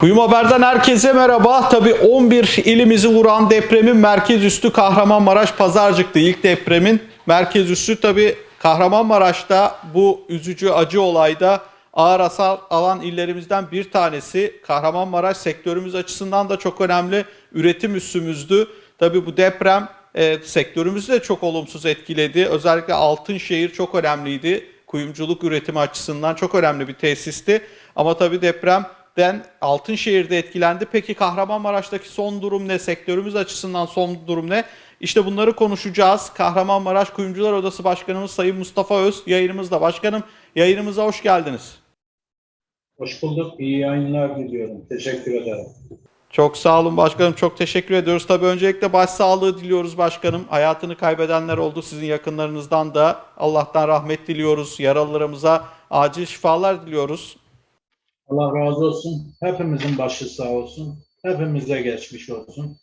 Kuyum Haber'den herkese merhaba. Tabii 11 ilimizi vuran depremin merkez üstü Kahramanmaraş Pazarcık'tı. İlk depremin merkez üssü tabii Kahramanmaraş'ta bu üzücü acı olayda ağır hasar alan illerimizden bir tanesi. Kahramanmaraş sektörümüz açısından da çok önemli üretim üssümüzdü. Tabii bu deprem e, sektörümüzü de çok olumsuz etkiledi. Özellikle Altınşehir çok önemliydi. Kuyumculuk üretimi açısından çok önemli bir tesisti. Ama tabii depremden Altınşehir'de etkilendi. Peki Kahramanmaraş'taki son durum ne? Sektörümüz açısından son durum ne? İşte bunları konuşacağız. Kahramanmaraş Kuyumcular Odası Başkanımız Sayın Mustafa Öz yayınımızda. Başkanım yayınımıza hoş geldiniz. Hoş bulduk. İyi yayınlar diliyorum. Teşekkür ederim. Çok sağ olun başkanım. Çok teşekkür ediyoruz. Tabii öncelikle başsağlığı diliyoruz başkanım. Hayatını kaybedenler oldu sizin yakınlarınızdan da. Allah'tan rahmet diliyoruz. Yaralılarımıza acil şifalar diliyoruz. Allah razı olsun. Hepimizin başı sağ olsun. Hepimize geçmiş olsun.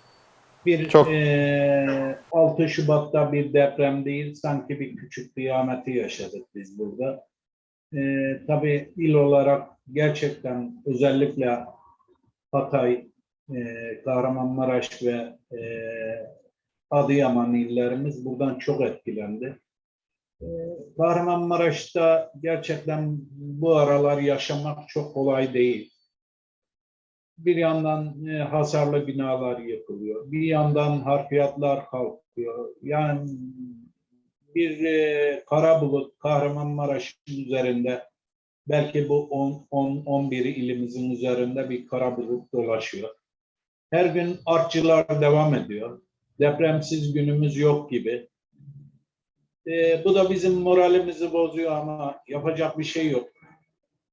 Bir Çok- eee, 6 Şubat'ta bir deprem değil, sanki bir küçük kıyameti yaşadık biz burada. Eee tabii il olarak gerçekten özellikle Hatay, eee, Kahramanmaraş ve eee, Adıyaman illerimiz buradan çok etkilendi. Eee, Kahramanmaraş'ta gerçekten bu aralar yaşamak çok kolay değil. Bir yandan e, hasarlı binalar yıkılıyor, bir yandan harfiyatlar kalkıyor. Yani bir e, kara bulut Kahramanmaraş'ın üzerinde belki bu 10 10 11 ilimizin üzerinde bir kara bulut dolaşıyor. Her gün artçılar devam ediyor. Depremsiz günümüz yok gibi. E, bu da bizim moralimizi bozuyor ama yapacak bir şey yok.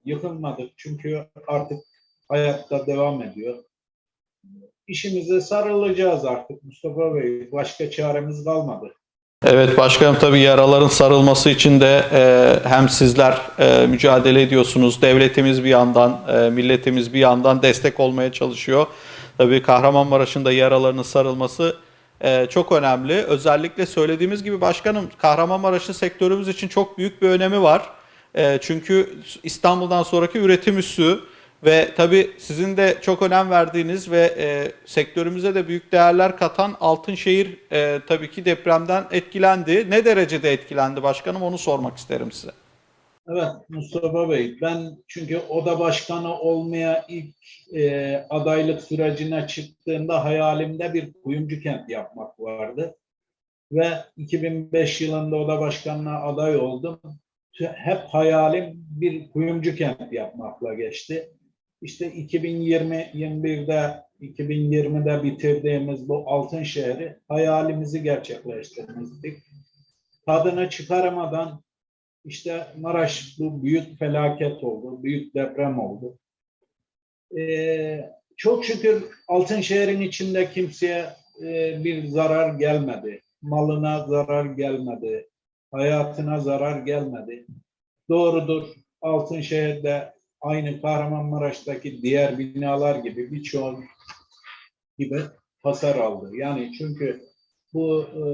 Yıkılmadık çünkü artık hayatta devam ediyor. İşimize sarılacağız artık Mustafa Bey. Başka çaremiz kalmadı. Evet başkanım tabii yaraların sarılması için de e, hem sizler e, mücadele ediyorsunuz. Devletimiz bir yandan, e, milletimiz bir yandan destek olmaya çalışıyor. Tabii Kahramanmaraş'ın da yaralarının sarılması e, çok önemli. Özellikle söylediğimiz gibi başkanım Kahramanmaraş'ın sektörümüz için çok büyük bir önemi var. E, çünkü İstanbul'dan sonraki üretim üssü ve tabii sizin de çok önem verdiğiniz ve e, sektörümüze de büyük değerler katan Altınşehir e, tabii ki depremden etkilendi. Ne derecede etkilendi başkanım onu sormak isterim size. Evet Mustafa Bey, ben çünkü oda başkanı olmaya ilk e, adaylık sürecine çıktığımda hayalimde bir kuyumcu kent yapmak vardı. Ve 2005 yılında oda başkanına aday oldum. Hep hayalim bir kuyumcu kent yapmakla geçti. İşte 2020-21'de 2020'de bitirdiğimiz bu altın şehri hayalimizi gerçekleştirmiştik. Tadını çıkaramadan işte Maraş bu büyük felaket oldu, büyük deprem oldu. Ee, çok şükür Altınşehir'in içinde kimseye e, bir zarar gelmedi. Malına zarar gelmedi. Hayatına zarar gelmedi. Doğrudur Altınşehir'de aynı Kahramanmaraş'taki diğer binalar gibi birçoğu gibi hasar aldı. Yani çünkü bu e,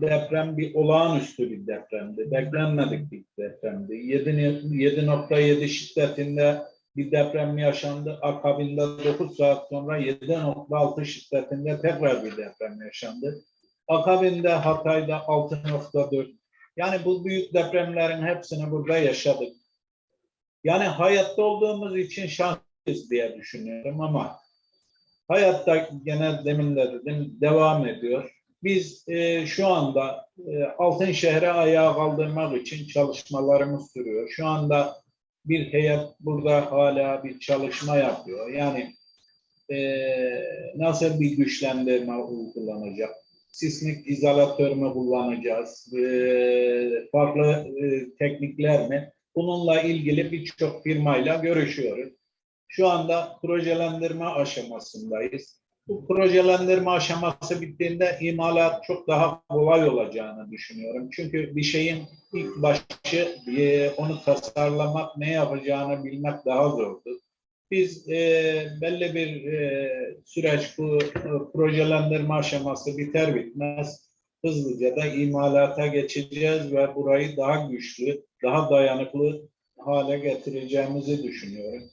deprem bir olağanüstü bir depremdi. Beklenmedik bir depremdi. 7.7 şiddetinde bir deprem yaşandı. Akabinde 9 saat sonra 7.6 şiddetinde tekrar bir deprem yaşandı. Akabinde Hatay'da 6.4. Yani bu büyük depremlerin hepsini burada yaşadık. Yani hayatta olduğumuz için şanslıyız diye düşünüyorum ama hayatta gene demin de dedim devam ediyor. Biz e, şu anda e, Altınşehir'e ayağa kaldırmak için çalışmalarımız sürüyor. Şu anda bir heyet burada hala bir çalışma yapıyor. Yani e, nasıl bir güçlendirme uygulanacak? Sismik izolatör mü kullanacağız? E, farklı e, teknikler mi? Bununla ilgili birçok firmayla görüşüyoruz. Şu anda projelendirme aşamasındayız. Bu projelendirme aşaması bittiğinde imalat çok daha kolay olacağını düşünüyorum. Çünkü bir şeyin ilk başı e, onu tasarlamak, ne yapacağını bilmek daha zordur. Biz e, belli bir e, süreç bu e, projelendirme aşaması biter bitmez hızlıca da imalata geçeceğiz ve burayı daha güçlü, daha dayanıklı hale getireceğimizi düşünüyorum.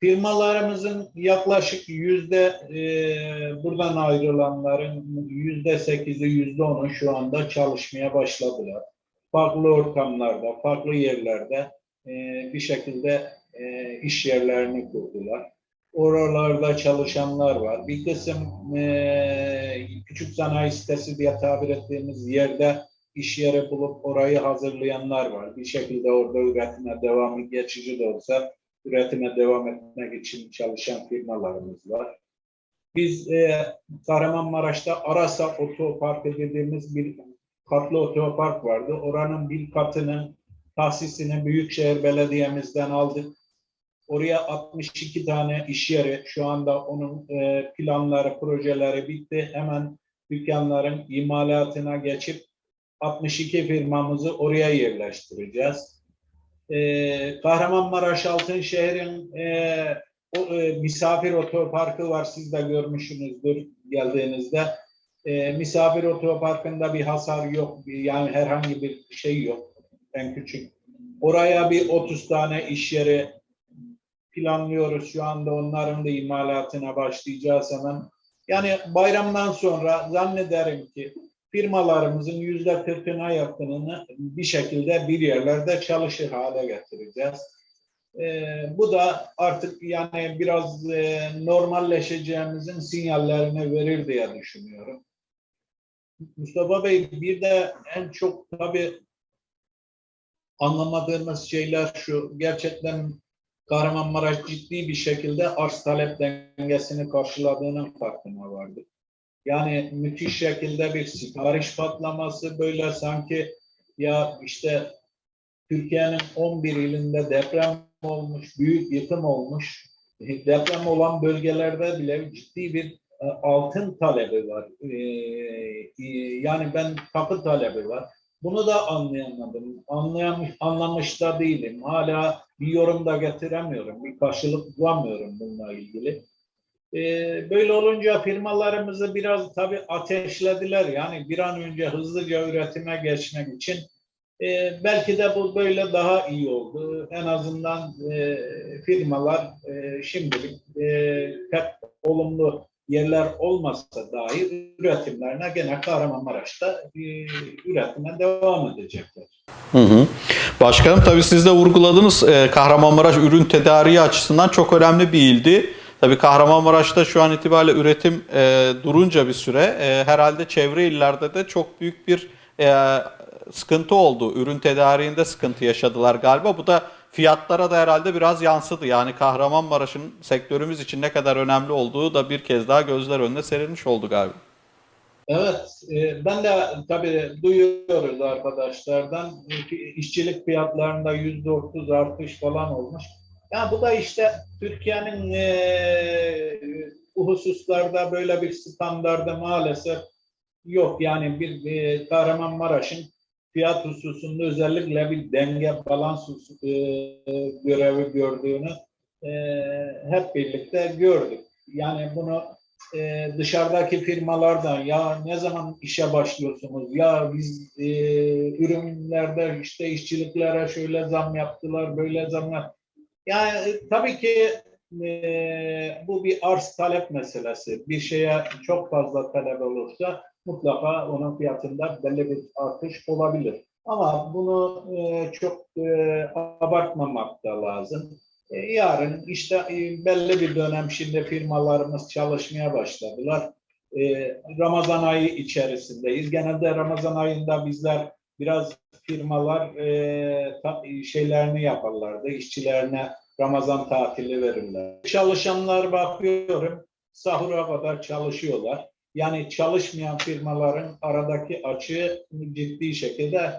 Firmalarımızın yaklaşık yüzde e, buradan ayrılanların yüzde sekizi, yüzde onu şu anda çalışmaya başladılar. Farklı ortamlarda, farklı yerlerde e, bir şekilde e, iş yerlerini kurdular. Oralarda çalışanlar var. Bir kısım e, küçük sanayi sitesi diye tabir ettiğimiz yerde iş yeri bulup orayı hazırlayanlar var. Bir şekilde orada üretime devamı geçici de olsa üretime devam etmek için çalışan firmalarımız var. Biz e, Kahramanmaraş'ta Arasa Otoparkı dediğimiz bir katlı otopark vardı. Oranın bir katının tahsisini Büyükşehir Belediye'mizden aldık. Oraya 62 tane iş yeri, şu anda onun e, planları, projeleri bitti. Hemen dükkanların imalatına geçip 62 firmamızı oraya yerleştireceğiz. Ee, Kahramanmaraş Altınşehir'in e, o, e, misafir otoparkı var. Siz de görmüşsünüzdür geldiğinizde. E, misafir otoparkında bir hasar yok. Yani herhangi bir şey yok. En küçük. Oraya bir 30 tane iş yeri planlıyoruz. Şu anda onların da imalatına başlayacağız hemen. Yani bayramdan sonra zannederim ki firmalarımızın yüzde kırkına yakınını bir şekilde bir yerlerde çalışır hale getireceğiz. Ee, bu da artık yani biraz e, normalleşeceğimizin sinyallerini verir diye düşünüyorum. Mustafa Bey bir de en çok tabii anlamadığımız şeyler şu. Gerçekten Kahramanmaraş ciddi bir şekilde arz talep dengesini karşıladığının farkına vardık. Yani müthiş şekilde bir sipariş patlaması böyle sanki ya işte Türkiye'nin 11 ilinde deprem olmuş, büyük yıkım olmuş. Deprem olan bölgelerde bile ciddi bir e, altın talebi var. E, e, Yani ben kapı talebi var. Bunu da anlayamadım. Anlayamış, anlamış da değilim. Hala bir yorum da getiremiyorum. Bir karşılık bulamıyorum bununla ilgili. Ee, böyle olunca firmalarımızı biraz tabii ateşlediler. Yani bir an önce hızlıca üretime geçmek için Ee, belki de bu böyle daha iyi oldu. En azından e, firmalar e, şimdilik e, pek olumlu yerler olmasa dahi üretimlerine gene Kahramanmaraş'ta e, üretime devam edecekler. Hı hı. Başkanım tabii siz de vurguladınız e, Kahramanmaraş ürün tedariği açısından çok önemli bir ildi. Tabii Kahramanmaraş'ta şu an itibariyle üretim e, durunca bir süre e, herhalde çevre illerde de çok büyük bir e, sıkıntı oldu. Ürün tedariğinde sıkıntı yaşadılar galiba. Bu da fiyatlara da herhalde biraz yansıdı. Yani Kahramanmaraş'ın sektörümüz için ne kadar önemli olduğu da bir kez daha gözler önüne serilmiş oldu galiba. Evet, e, ben de tabii duyuyoruz arkadaşlardan işçilik fiyatlarında yüzde otuz artış falan olmuş. Ya bu da işte Türkiye'nin e, bu hususlarda böyle bir standardı maalesef yok. Yani bir e, Kahramanmaraş'ın fiyat hususunda özellikle bir denge balans e, görevi gördüğünü e, hep birlikte gördük. Yani bunu e, dışarıdaki firmalardan ya ne zaman işe başlıyorsunuz ya biz e, ürünlerde işte işçiliklere şöyle zam yaptılar böyle zam yap- yani e, tabii ki e, bu bir arz talep meselesi bir şeye çok fazla talep olursa mutlaka onun fiyatında belli bir artış olabilir ama bunu e, çok e, abartmamak da lazım. E, Yarın işte e, belli bir dönem şimdi firmalarımız çalışmaya başladılar. E, Ramazan ayı içerisindeyiz. Genelde Ramazan ayında bizler biraz firmalar e, ta- şeylerini yaparlardı. işçilerine Ramazan tatili verirler. Çalışanlar bakıyorum sahura kadar çalışıyorlar. Yani çalışmayan firmaların aradaki açığı ciddi şekilde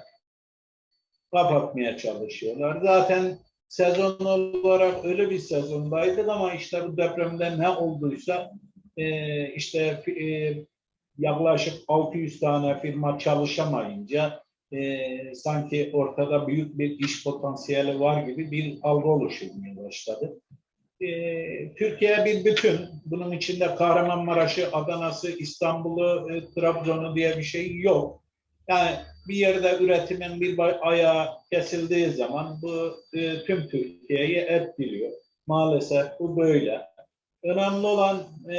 kapatmaya çalışıyorlar. Zaten sezon olarak öyle bir sezondaydık ama işte bu depremde ne olduysa e, işte e, yaklaşık 600 tane firma çalışamayınca e, sanki ortada büyük bir iş potansiyeli var gibi bir algı oluşturmaya başladı. E, Türkiye bir bütün. Bunun içinde Kahramanmaraş'ı, Adana'sı, İstanbul'u, e, Trabzon'u diye bir şey yok. Yani bir yerde üretimin bir ayağı kesildiği zaman bu e, tüm Türkiye'yi etkiliyor. Maalesef bu böyle. Önemli olan e,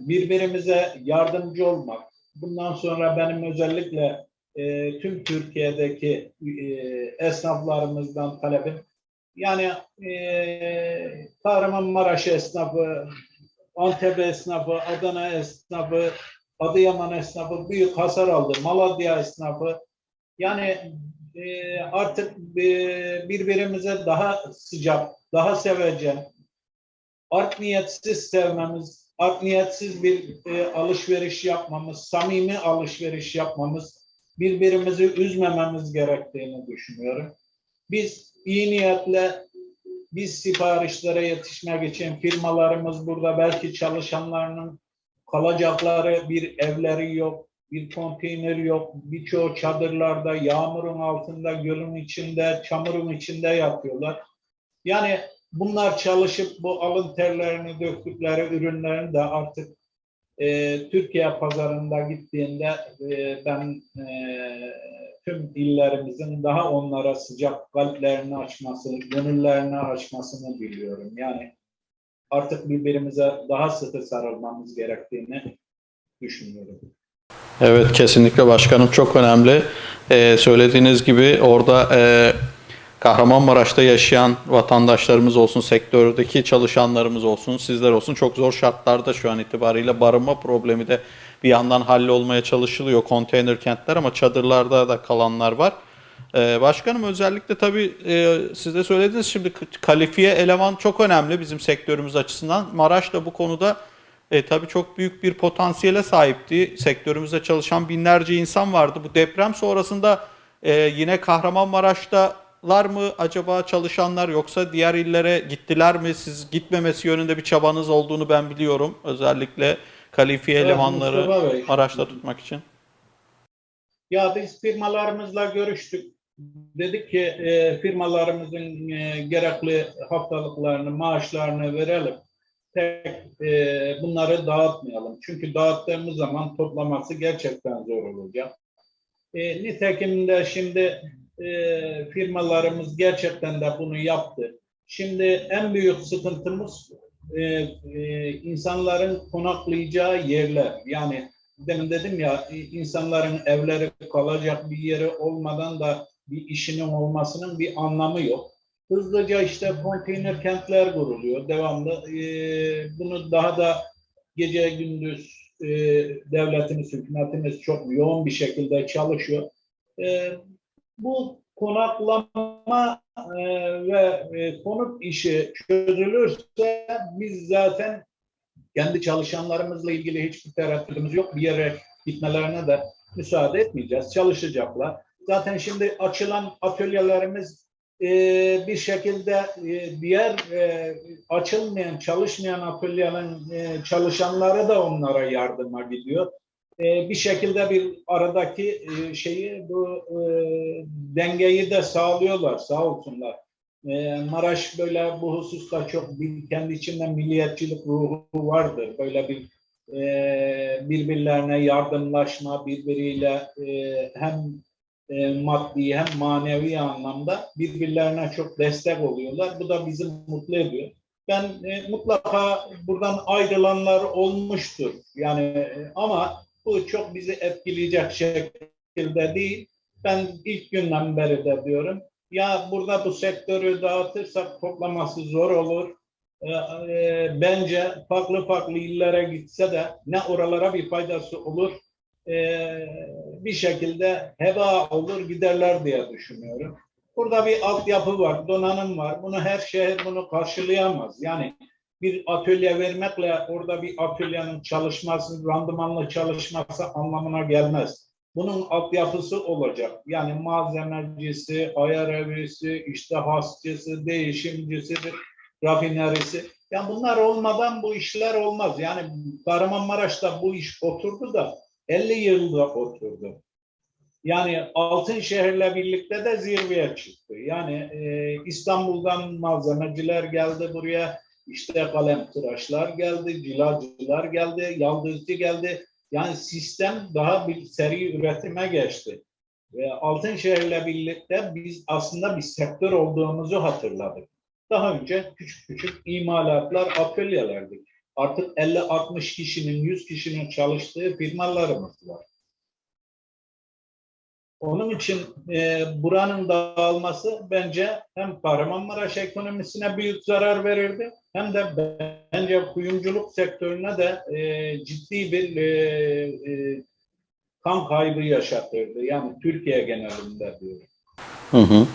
birbirimize yardımcı olmak. Bundan sonra benim özellikle e, tüm Türkiye'deki e, esnaflarımızdan talebim yani e, Kahramanmaraş esnafı, Antep esnafı, Adana esnafı, Adıyaman esnafı büyük hasar aldı. Malatya esnafı. Yani e, artık e, birbirimize daha sıcak, daha sevecen, art niyetsiz sevmemiz, art niyetsiz bir e, alışveriş yapmamız, samimi alışveriş yapmamız, birbirimizi üzmememiz gerektiğini düşünüyorum. Biz iyi niyetle biz siparişlere yetişmek için firmalarımız burada belki çalışanlarının kalacakları bir evleri yok, bir konteyner yok. Birçoğu çadırlarda, yağmurun altında, gölün içinde, çamurun içinde yatıyorlar. Yani bunlar çalışıp bu alın terlerini döktükleri ürünlerin de artık e, Türkiye pazarında gittiğinde e, ben e, tüm illerimizin daha onlara sıcak kalplerini açması, gönüllerini açmasını diliyorum. Yani artık birbirimize daha sıkı sarılmamız gerektiğini düşünüyorum. Evet kesinlikle başkanım çok önemli. Ee, söylediğiniz gibi orada e, Kahramanmaraş'ta yaşayan vatandaşlarımız olsun, sektördeki çalışanlarımız olsun, sizler olsun çok zor şartlarda şu an itibariyle barınma problemi de bir yandan hallolmaya çalışılıyor konteyner kentler ama çadırlarda da kalanlar var. Ee, başkanım özellikle tabii e, siz de söylediniz şimdi kalifiye eleman çok önemli bizim sektörümüz açısından. Maraş da bu konuda e, tabii çok büyük bir potansiyele sahipti. Sektörümüzde çalışan binlerce insan vardı. Bu deprem sonrasında e, yine Kahramanmaraş'talar mı acaba çalışanlar yoksa diğer illere gittiler mi? Siz gitmemesi yönünde bir çabanız olduğunu ben biliyorum. Özellikle kalifiye Evet, elemanları Bey. Maraş'ta tutmak için. Ya biz firmalarımızla görüştük. Dedik ki e, firmalarımızın e, gerekli haftalıklarını, maaşlarını verelim. Tek e, bunları dağıtmayalım. Çünkü dağıttığımız zaman toplaması gerçekten zor olacak. E, nitekim de şimdi e, firmalarımız gerçekten de bunu yaptı. Şimdi en büyük sıkıntımız e, e, insanların konaklayacağı yerler. Yani demin dedim ya insanların evleri kalacak bir yeri olmadan da bir işinin olmasının bir anlamı yok. Hızlıca işte konteyner kentler kuruluyor devamlı. Ee, bunu daha da gece gündüz e, devletimiz, hükümetimiz çok yoğun bir şekilde çalışıyor. Ee, bu konaklama e, ve e, konut işi çözülürse biz zaten kendi çalışanlarımızla ilgili hiçbir tereddütümüz yok. Bir yere gitmelerine de müsaade etmeyeceğiz. Çalışacaklar. Zaten şimdi açılan atölyelerimiz e, bir şekilde e, diğer e, açılmayan, çalışmayan atölyelerin e, çalışanları da onlara yardıma gidiyor. E, bir şekilde bir aradaki e, şeyi bu e, dengeyi de sağlıyorlar sağ olsunlar. E, Maraş böyle bu hususta çok bir, kendi içinde milliyetçilik ruhu vardır. Böyle bir e, birbirlerine yardımlaşma, birbiriyle hem maddi hem manevi anlamda birbirlerine çok destek oluyorlar. Bu da bizi mutlu ediyor. Ben mutlaka buradan ayrılanlar olmuştur. Yani ama bu çok bizi etkileyecek şekilde değil. Ben ilk günden beri de diyorum ya burada bu sektörü dağıtırsak toplaması zor olur. Ee, e, bence farklı farklı illere gitse de ne oralara bir faydası olur ee, bir şekilde heba olur giderler diye düşünüyorum. Burada bir altyapı var, donanım var. Bunu her şehir bunu karşılayamaz. Yani bir atölye vermekle orada bir atölyenin çalışması, randımanlı çalışması anlamına gelmez. Bunun altyapısı olacak. Yani malzemecisi, ayar evisi, işte hasçısı, değişimcisi, rafinerisi. Yani bunlar olmadan bu işler olmaz. Yani Kahramanmaraş'ta bu iş oturdu da 50 yılda oturdu. Yani Altınşehir'le birlikte de zirveye çıktı. Yani e, İstanbul'dan malzemeciler geldi buraya. İşte kalem tıraşlar geldi, cilacılar geldi, yaldızcı geldi. Yani sistem daha bir seri üretime geçti. Ve Altınşehir'le birlikte biz aslında bir sektör olduğumuzu hatırladık. Daha önce küçük küçük imalatlar, atölyelerdik. Artık 50-60 kişinin, 100 kişinin çalıştığı firmalarımız var. Onun için e, buranın dağılması bence hem Kahramanmaraş ekonomisine büyük zarar verirdi hem de bence kuyumculuk sektörüne de e, ciddi bir e, e, kan kaybı yaşatırdı. Yani Türkiye genelinde diyorum. Hı hı.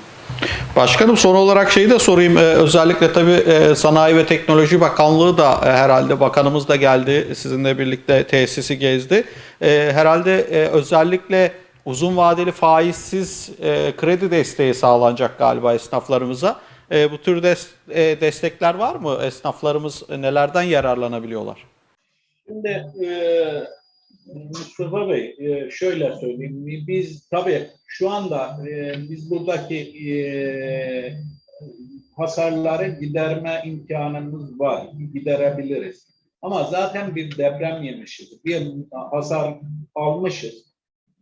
Başkanım son olarak şeyi de sorayım. Ee, özellikle tabii e, Sanayi ve Teknoloji Bakanlığı da e, herhalde bakanımız da geldi. Sizinle birlikte tesisi gezdi. E, herhalde e, özellikle uzun vadeli faizsiz e, kredi desteği sağlanacak galiba esnaflarımıza. E, bu tür des- e, destekler var mı? Esnaflarımız nelerden yararlanabiliyorlar? Şimdi e, Mustafa Bey e, şöyle söyleyeyim. Biz tabii şu anda e, biz buradaki e, hasarları giderme imkanımız var. Giderebiliriz. Ama zaten bir deprem yemişiz. Bir hasar almışız.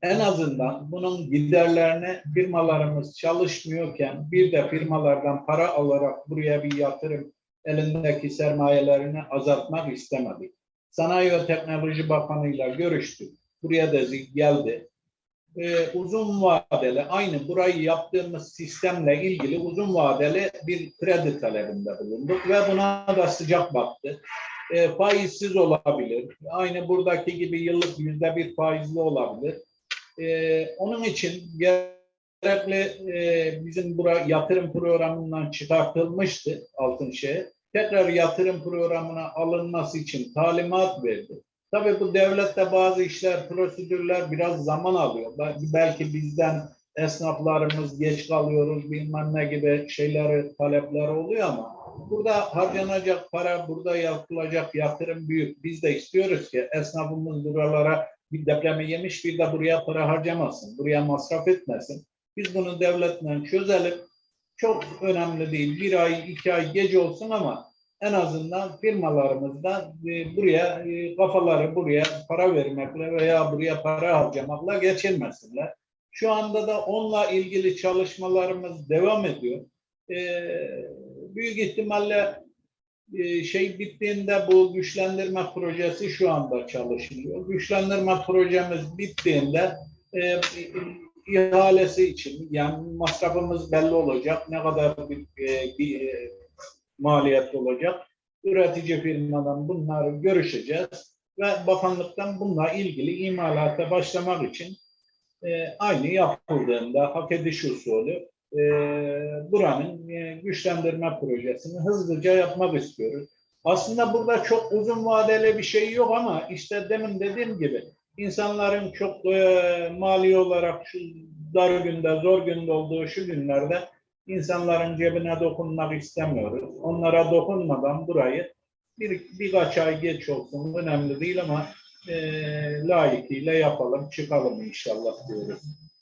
En azından bunun giderlerini firmalarımız çalışmıyorken bir de firmalardan para alarak buraya bir yatırım elindeki sermayelerini azaltmak istemedik. Sanayi ve Teknoloji Bakanı'yla görüştük. Buraya da geldi. Ee, uzun vadeli, aynı burayı yaptığımız sistemle ilgili uzun vadeli bir kredi talebinde bulunduk ve buna da sıcak baktı. Ee, faizsiz olabilir. Aynı buradaki gibi yıllık yüzde bir faizli olabilir. Ee, onun için gerekli e, bizim bura yatırım programından çıkartılmıştı Altınşehir tekrar yatırım programına alınması için talimat verdi. Tabii bu devlette bazı işler, prosedürler biraz zaman alıyor. Belki bizden esnaflarımız geç kalıyoruz, bilmem ne gibi şeyleri, talepler oluyor ama burada harcanacak para, burada yapılacak yatırım büyük. Biz de istiyoruz ki esnafımız buralara bir depremi yemiş bir de buraya para harcamasın, buraya masraf etmesin. Biz bunu devletle çözelim çok önemli değil. Bir ay, iki ay gece olsun ama en azından firmalarımızda e, buraya e, kafaları buraya para vermekle veya buraya para harcamakla geçirmesinler. Şu anda da onunla ilgili çalışmalarımız devam ediyor. E, büyük ihtimalle e, şey bittiğinde bu güçlendirme projesi şu anda çalışılıyor. Güçlendirme projemiz bittiğinde e, ihalesi için yani masrafımız belli olacak. Ne kadar bir, e, bir e, maliyet olacak. Üretici firmadan bunları görüşeceğiz ve bakanlıktan bununla ilgili imalata başlamak için e, aynı yapıldığında hak ediş usulü e, buranın e, güçlendirme projesini hızlıca yapmak istiyoruz. Aslında burada çok uzun vadeli bir şey yok ama işte demin dediğim gibi insanların çok e, mali olarak şu dar günde, zor günde olduğu şu günlerde insanların cebine dokunmak istemiyoruz. Onlara dokunmadan burayı bir, birkaç ay geç olsun önemli değil ama e, layıkıyla yapalım, çıkalım inşallah diyoruz.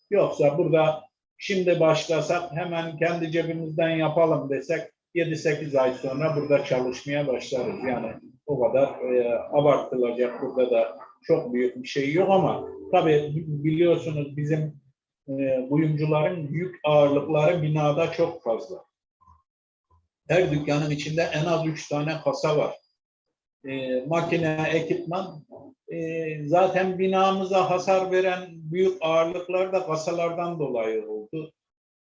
Yoksa burada şimdi başlasak hemen kendi cebimizden yapalım desek 7-8 ay sonra burada çalışmaya başlarız. Yani o kadar e, abartılacak burada da çok büyük bir şey yok ama tabii biliyorsunuz bizim e, kuyumcuların yük ağırlıkları binada çok fazla. Her dükkanın içinde en az üç tane kasa var. E, makine, ekipman. E, zaten binamıza hasar veren büyük ağırlıklar da kasalardan dolayı oldu.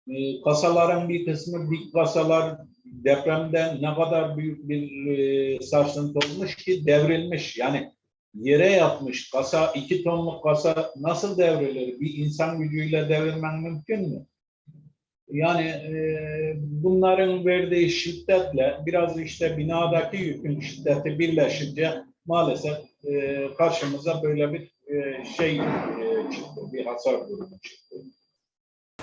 E, kasaların bir kısmı dik kasalar depremde ne kadar büyük bir e, sarsıntı olmuş ki devrilmiş. Yani yere yatmış kasa, iki tonluk kasa nasıl devrilir? Bir insan gücüyle devirmen mümkün mü? Yani e, bunların verdiği şiddetle biraz işte binadaki yükün şiddeti birleşince maalesef e, karşımıza böyle bir e, şey e, çıktı, bir hasar durumu çıktı.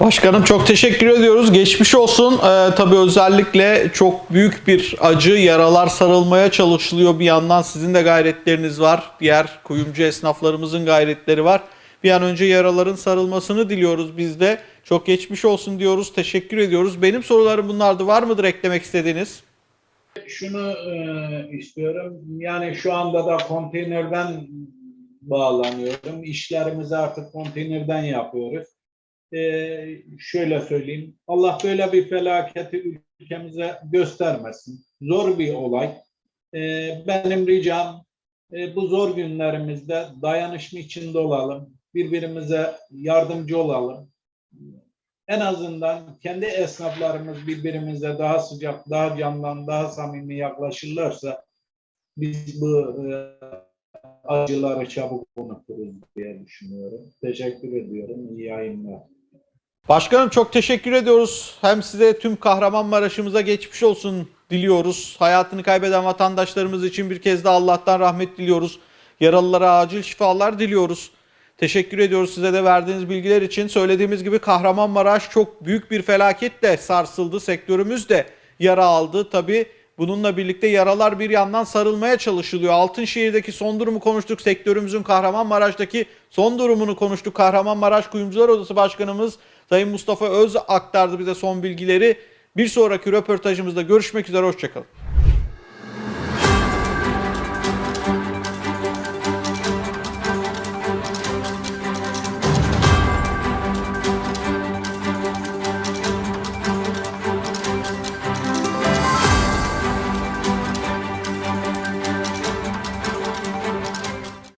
Başkanım çok teşekkür ediyoruz. Geçmiş olsun. Ee, tabii özellikle çok büyük bir acı, yaralar sarılmaya çalışılıyor. Bir yandan sizin de gayretleriniz var. Diğer kuyumcu esnaflarımızın gayretleri var. Bir an önce yaraların sarılmasını diliyoruz biz de. Çok geçmiş olsun diyoruz. Teşekkür ediyoruz. Benim sorularım bunlardı. Var mıdır eklemek istediğiniz? Şunu e, istiyorum. Yani şu anda da konteynerden bağlanıyorum. İşlerimizi artık konteynerden yapıyoruz. Ee, şöyle söyleyeyim. Allah böyle bir felaketi ülkemize göstermesin. Zor bir olay. Ee, benim ricam e, bu zor günlerimizde dayanışma içinde olalım. Birbirimize yardımcı olalım. En azından kendi esnaflarımız birbirimize daha sıcak, daha candan, daha samimi yaklaşırlarsa biz bu e, acıları çabuk unuturuz diye düşünüyorum. Teşekkür ediyorum. İyi yayınlar. Başkanım çok teşekkür ediyoruz. Hem size tüm Kahramanmaraş'ımıza geçmiş olsun diliyoruz. Hayatını kaybeden vatandaşlarımız için bir kez daha Allah'tan rahmet diliyoruz. Yaralılara acil şifalar diliyoruz. Teşekkür ediyoruz size de verdiğiniz bilgiler için. Söylediğimiz gibi Kahramanmaraş çok büyük bir felaketle sarsıldı. Sektörümüz de yara aldı. Tabii bununla birlikte yaralar bir yandan sarılmaya çalışılıyor. Altınşehir'deki son durumu konuştuk. Sektörümüzün Kahramanmaraş'taki son durumunu konuştuk. Kahramanmaraş Kuyumcular Odası Başkanımız Sayın Mustafa Öz aktardı bize son bilgileri. Bir sonraki röportajımızda görüşmek üzere. Hoşçakalın.